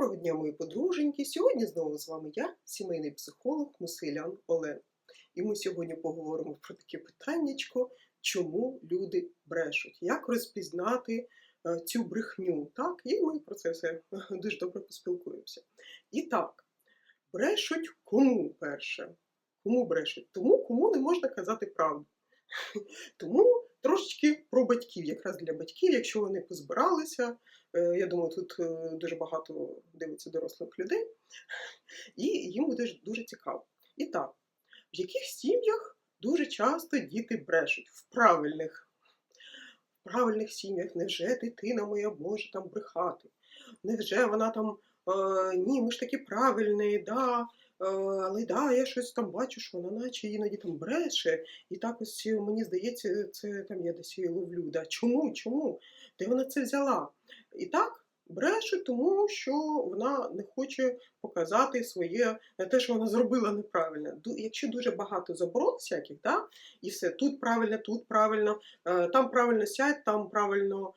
Доброго дня, мої подруженьки! Сьогодні знову з вами я, сімейний психолог Мусилян Олен. І ми сьогодні поговоримо про таке питаннячко, чому люди брешуть, як розпізнати е, цю брехню. Так? І ми про це все дуже добре поспілкуємося. І так, брешуть кому перше? Кому брешуть? Тому, кому не можна казати правду. Тому трошечки про батьків, якраз для батьків, якщо вони позбиралися. Е, Я думаю, тут е, дуже багато дивиться дорослих людей, і їм буде дуже цікаво. І так, в яких сім'ях дуже часто діти брешуть? В правильних. В правильних сім'ях невже дитина моя може там брехати? Невже вона там е, ні, ми ж такі правильні, да, але да, я щось там бачу, що вона наче іноді там бреше, і так ось е, мені здається, це там я десь її ловлю. Да. Чому? Чому? Де вона це взяла? І так бреше, тому що вона не хоче показати своє е, те, що вона зробила неправильно. Якщо дуже багато заборон всяких, да, і все тут правильно, тут правильно, е, там правильно сядь, там правильно е,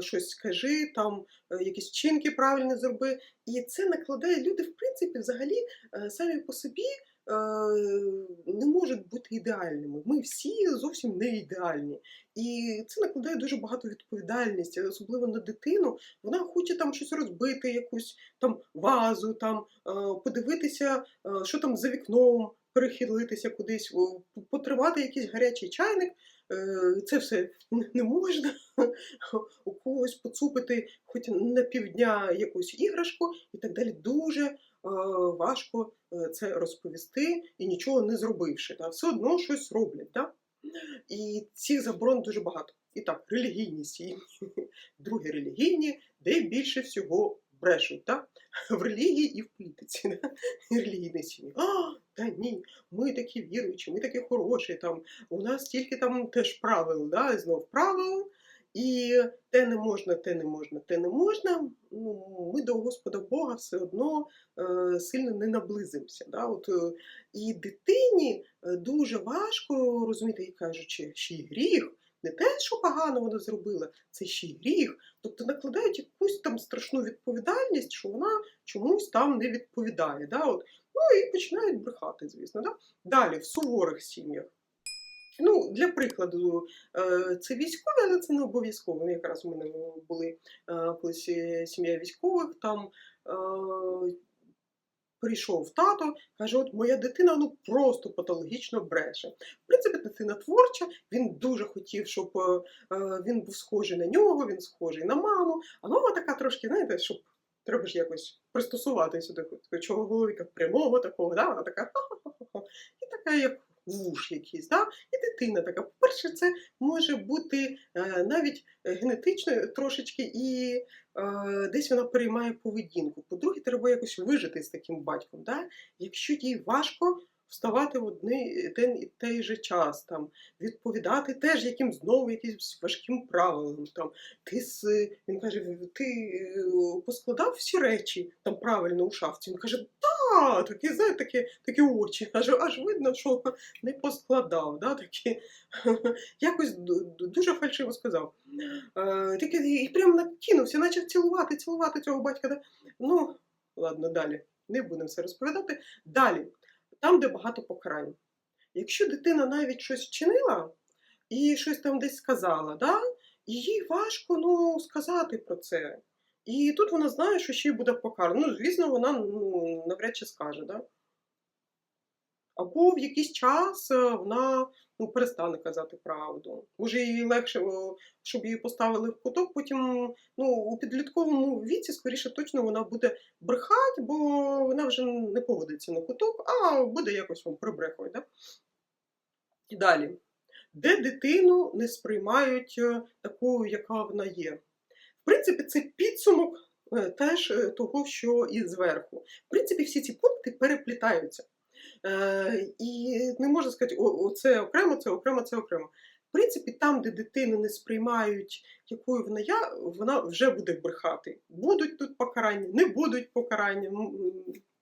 щось скажи, там е, якісь вчинки правильно зроби. І це накладає люди, в принципі, взагалі е, самі по собі. е, Не можуть бути ідеальними. Ми всі зовсім не ідеальні. І це накладає дуже багато відповідальності, особливо на дитину. Вона хоче там щось розбити, якусь там вазу, там е, подивитися, е, що там за вікном, перехилитися кудись, потривати якийсь гарячий чайник. Е, Це все не можна. У когось поцупити хоч на півдня якусь іграшку і так далі. Дуже е, важко е, це розповісти і нічого не зробивши. Та? Все одно щось роблять. Да? І цих заборон дуже багато. І так, релігійні сім'ї. Друге релігійні, де більше всього брешуть, так? В релігії і в політиці. Да? Релігійні сім'ї. А, та ні, ми такі віруючі, ми такі хороші, там, у нас тільки там теж правил, да? знов правил. І те не можна, те не можна, те не можна. Ну, ми до Господа Бога все одно е, сильно не наблизимося. Да? От, е, і дитині е, дуже важко розуміти, і кажучи, ще й гріх, не те, що погано вона зробила, це ще й гріх. Тобто накладають якусь там страшну відповідальність, що вона чомусь там не відповідає. Да? От, ну і починають брехати, звісно. Да? Далі, в суворих сім'ях. Ну, для прикладу, е, це військові, але це не обов'язково. Ну, Якраз у мене були е, колись е, сім'я військових, там прийшов тато, каже: от моя дитина ну просто патологічно бреше. В принципі, дитина творча, він дуже хотів, щоб е, е, він був схожий на нього, він схожий на маму. А мама така трошки, знаєте, щоб треба ж якось пристосуватися до чого чоловіка прямого такого, да? вона така ха-ха-ха-ха. І така, як вуш якийсь, да? і дитина така. По-перше, це може бути е, навіть е, генетично трошечки, і е, десь вона переймає поведінку. По-друге, треба якось вижити з таким батьком. Да? Якщо їй важко вставати в один день і той же час, там, відповідати теж яким знову якимсь важким правилам. Там, ти, він каже, ти поскладав всі речі там правильно у шафці. Він каже, так, такі, знаєте, такі, такі очі. Аж, аж видно, що не поскладав. Да? Такі, якось ду- ду- дуже фальшиво сказав. Такі, і прямо накинувся, почав цілувати, цілувати цього батька. Да? Ну, ладно, далі. Не будемо все розповідати. Далі, там, де багато покарань. Якщо дитина навіть щось вчинила і щось там десь сказала, да? їй важко ну, сказати про це. І тут вона знає, що ще й буде покарана. Ну, звісно, вона ну, навряд чи скаже. Да? Або в якийсь час е, вона ну, перестане казати правду. Може, їй легше, щоб її поставили в куток, потім ну, у підлітковому віці, скоріше, точно вона буде брехати, бо вона вже не погодиться на куток, а буде якось вам прибрехувати. Да? І далі. Де дитину не сприймають е, такою, яка вона є. Принципі, це підсумок е, теж е, того, що і зверху. В принципі, всі ці пункти переплітаються. Е, і не можна сказати, о, це окремо, це окремо, це окремо. В принципі, там, де дитину не сприймають, якою вона є, вона вже буде брехати. Будуть тут покарання, не будуть покарання,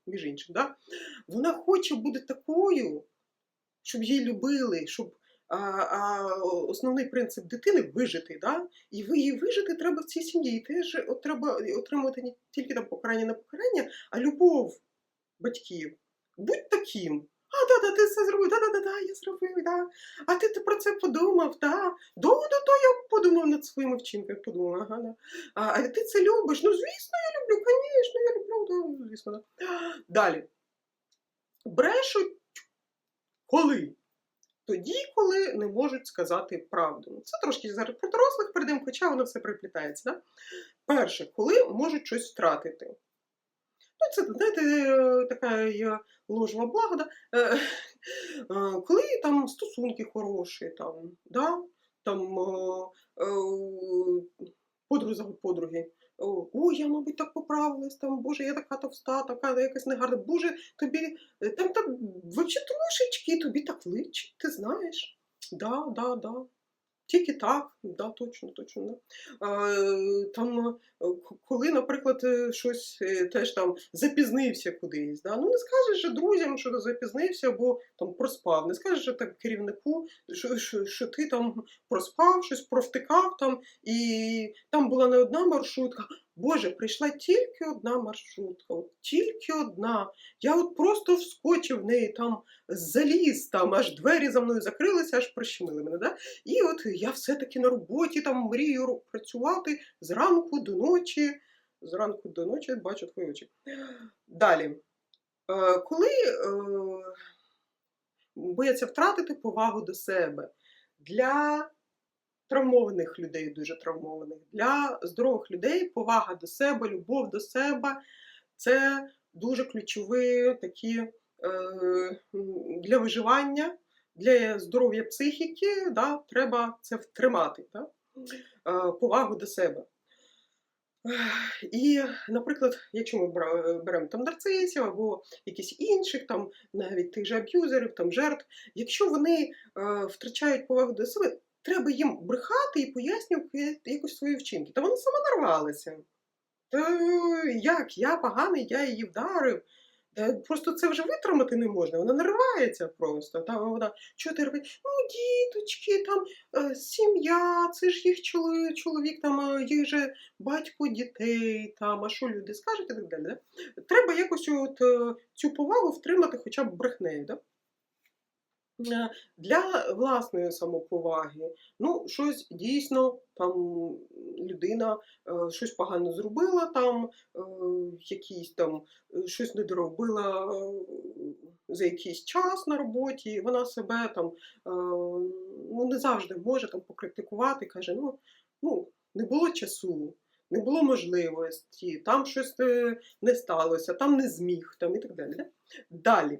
між іншим. Да? Вона хоче бути такою, щоб її любили, щоб а, а основний принцип дитини вижити. Да? І ви її вижити треба в цій сім'ї. І теж от треба отримувати не тільки там покарання на покарання, а любов батьків. Будь таким. А, да, да, ти це зробив, да, да, да, да, я зробив, да. А ти, ти про це подумав, да. Да, да, да, я подумав над своїми вчинками, подумав, ага, да. А, а ти це любиш? Ну, звісно, я люблю, звісно, я люблю, да, звісно, да. Далі. Брешуть коли? Тоді, коли не можуть сказати правду. Ну, Це трошки зараз про дорослих перейдемо, хоча воно все приплітається. Да? Перше, коли можуть щось втратити. Ну, це, знаєте, е, така є ложва блага, да? Е, е, коли там стосунки хороші, там, да? там подруги. О, «Ой, я, мабуть, так поправилась, там, Боже, я така товста, така якась негарна. Боже, тобі там так взагалі трошечки, тобі так личить, ти знаєш. Да, да, да. Тільки так, да, точно, точно. Да. А, там, е, коли, наприклад, е, щось е, теж там запізнився кудись, да? ну не скажеш же друзям, що ти запізнився або там проспав. Не скажеш же так керівнику, що, що, що ти там проспав, щось провтикав там, і там була не одна маршрутка. Боже, прийшла тільки одна маршрутка, от тільки одна. Я от просто вскочив в неї там, заліз там, аж двері за мною закрилися, аж прищемили мене. Да? І от я все-таки на роботі там мрію працювати зранку до ночі. Зранку до ночі бачу твої очі. Далі. Е, Коли е, бояться втратити повагу до себе для травмованих людей, дуже травмованих, для здорових людей повага до себе, любов до себе це дуже ключові такі е, для виживання, для здоров'я психіки, да, треба це втримати, да? е, повагу до себе. І, наприклад, якщо ми беремо там нарцисів або якісь інших, там навіть тих же аб'юзерів, там жертв, якщо вони е, втрачають повагу до себе, треба їм брехати і пояснювати якось свої вчинки. Та вона сама нарвалася. Та як? Я поганий, я її вдарив. Та просто це вже витримати не можна, вона наривається просто. Там вона що ти? Ну, діточки, там е, сім'я, це ж їх чоловік, чоловік там е, їх же батько дітей, там, а що люди скажуть і так далі. Да? Треба якось от, е, цю повагу втримати хоча б брехнею. Да? Для власної самоповаги, ну, щось дійсно там людина е, щось погано зробила, там е, якісь там е, щось не доробила за якийсь час на роботі, вона себе там ну, не завжди може там покритикувати, каже, ну, ну не було часу. Не було можливості, там щось не сталося, там не зміг, там і так далі. Далі.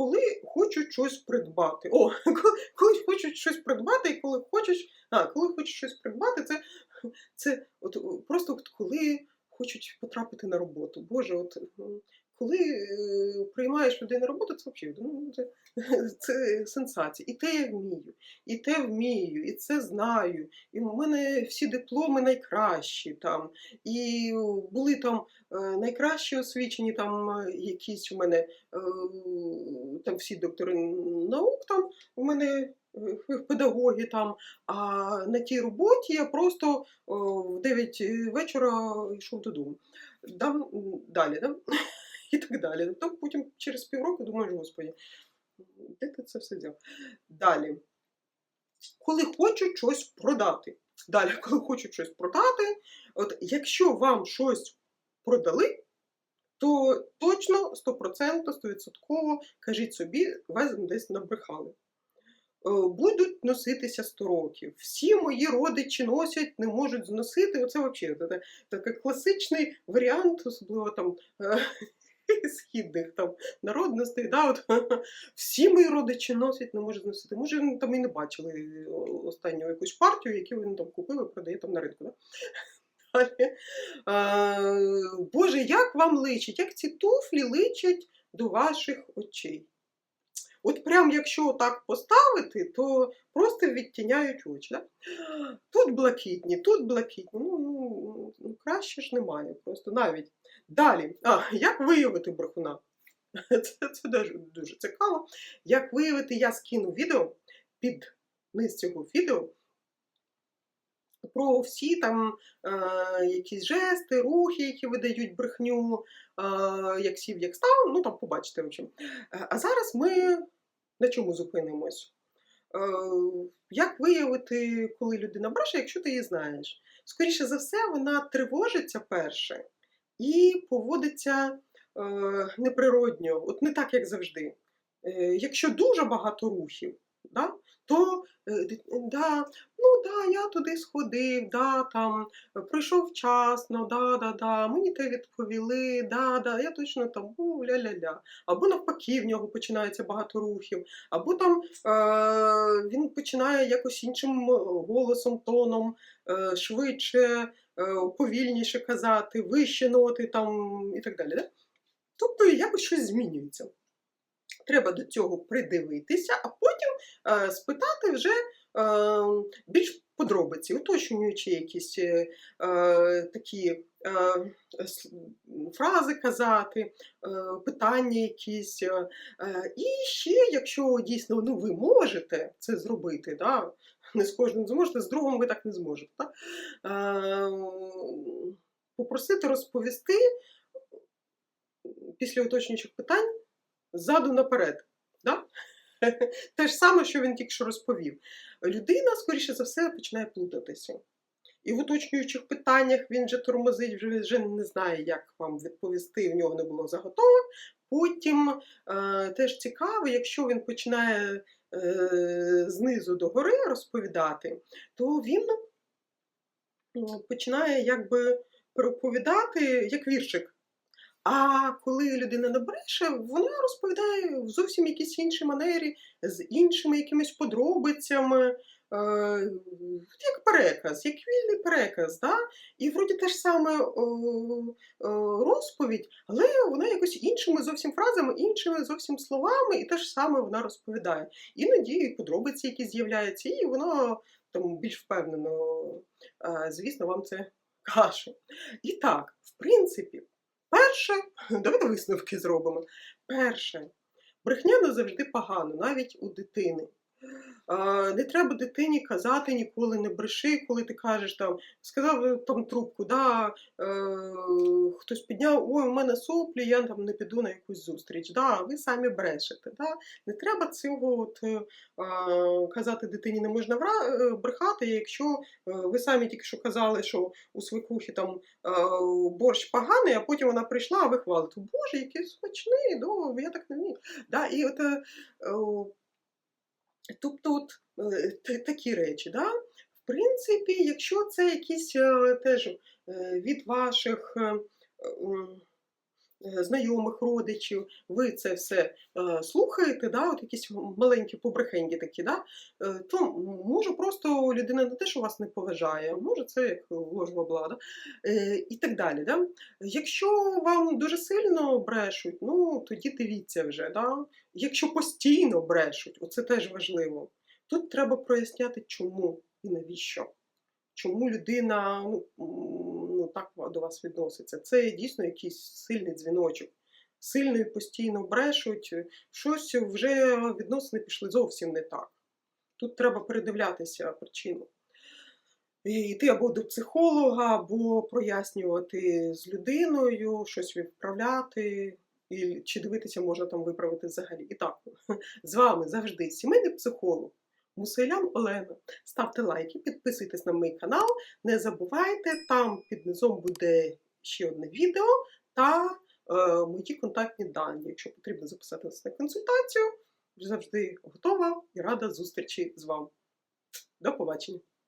Коли хочуть щось придбати. О, коли- хочуть щось придбати, і коли хочуть, а, коли хочуть щось придбати, це, це от, просто от коли хочуть потрапити на роботу. Боже, от м, коли е, приймаєш людей на роботу, це взагалі ну, це, це сенсація. І те я вмію, і те вмію, і це знаю. І в мене всі дипломи найкращі там. І були там е, найкращі освічені, там е, якісь у мене е, там всі доктори наук, там у мене е, педагоги там. А на тій роботі я просто о, в 9 вечора йшов додому. Дам, далі, да? І так далі. Там потім через півроку думаєш, господи, де ти це все взяв? Далі. Коли хочуть щось продати. Далі, коли хочуть щось продати, от якщо вам щось продали, то точно 100%, 100% кажіть собі, вас десь набрехали. Е, Будуть носитися 100 років. Всі мої родичі носять, не можуть зносити. Оце взагалі такий класичний варіант, особливо там е, східних там народностей. Да, от, всі мої родичі носять, не можуть зносити. Може, ну, там і не бачили останню якусь партію, яку він там і продає там на ринку. Да? Е, Боже, як вам личить, як ці туфлі личать до ваших очей? От прям якщо так поставити, то просто відтіняють очі. Да? Тут блакитні, тут блакитні. Ну, ну, ну, краще ж немає. Просто навіть. Далі. А, як виявити брехуна? Це, це дуже, дуже цікаво. Як виявити, я скину відео під низ цього відео про всі там е, якісь жести, рухи, які видають брехню, е, як сів, як став, ну там побачите. В общем. Е, А зараз ми на чому зупинимось? Е, Як виявити, коли людина бреше, якщо ти її знаєш? Скоріше за все, вона тривожиться перше і поводиться е, неприродньо, от не так, як завжди. Е, Якщо дуже багато рухів, да, то е, да, ну да, я туди сходив, да, там прийшов вчасно, да, да, да, мені те відповіли, да, да, я точно там у, ля-ля-ля. Або навпаки, в нього починається багато рухів, або там е, він починає якось іншим голосом, тоном, е, швидше, повільніше казати, вище ноти там і так далі. Да? Тобто якось щось змінюється. Треба до цього придивитися, а потім е, спитати вже е, більш подробиці, уточнюючи якісь е, е, такі е, фрази казати, е, питання якісь. Е, е, і ще, якщо дійсно ну, ви можете це зробити, да? не з кожним зможете, з другом ви так не зможете. Так? Е, попросити розповісти після уточнюючих питань ззаду наперед. Так? Те ж саме, що він тільки що розповів. Людина, скоріше за все, починає плутатися. І в уточнюючих питаннях він вже тормозить, вже, вже не знає, як вам відповісти, у нього не було заготовок. Потім е, теж цікаво, якщо він починає е, знизу до гори розповідати, то він м, починає якби переповідати як віршик. А коли людина не вона розповідає в зовсім якійсь іншій манері, з іншими якимись подробицями, як переказ, як вільний переказ. Да? І вроді те ж саме е, е, розповідь, але вона якось іншими зовсім фразами, іншими зовсім словами, і те ж саме вона розповідає. Іноді подробиці якісь з'являються, і воно там більш впевнено, е, звісно, вам це каже. І так, в принципі. Перше, давайте висновки зробимо. Перше, брехня не завжди погано, навіть у дитини. Не треба дитині казати ніколи не бреши, коли ти кажеш там, сказав е, там трубку, да, е, хтось підняв, ой, у мене соплі, я там не піду на якусь зустріч. Да, ви самі брешете. Да? Не треба цього от, е, казати дитині не можна е, брехати, якщо е, ви самі тільки що казали, що у свекрухи там е, борщ поганий, а потім вона прийшла, а ви хвалите. Боже, який смачний, до, я так не вмію. Да, і от, е, тобто от, е, такі речі. Да? В принципі, якщо це якісь е, теж е, від ваших знайомих, родичів, ви це все е, слухаєте, да, от якісь маленькі побрехеньки такі, да, е, то може просто людина не те, що вас не поважає, може це як ложь бабла, да, е, і так далі. Да. Якщо вам дуже сильно брешуть, ну тоді дивіться вже. Да. Якщо постійно брешуть, оце теж важливо. Тут треба проясняти, чому і навіщо. Чому людина ну, так до вас відноситься? Це дійсно якийсь сильний дзвіночок. Сильно і постійно брешуть, щось вже відносини пішли зовсім не так. Тут треба передивлятися причину. І йти або до психолога, або прояснювати з людиною, щось відправляти, і, чи дивитися, можна там виправити взагалі. І так, з вами завжди сімейний психолог Мусилян Олена. Ставте лайки, підписуйтесь на мій канал. Не забувайте, там під низом буде ще одне відео та е, мої контактні дані. Якщо потрібно записатися на консультацію, завжди готова і рада зустрічі з вами. До побачення!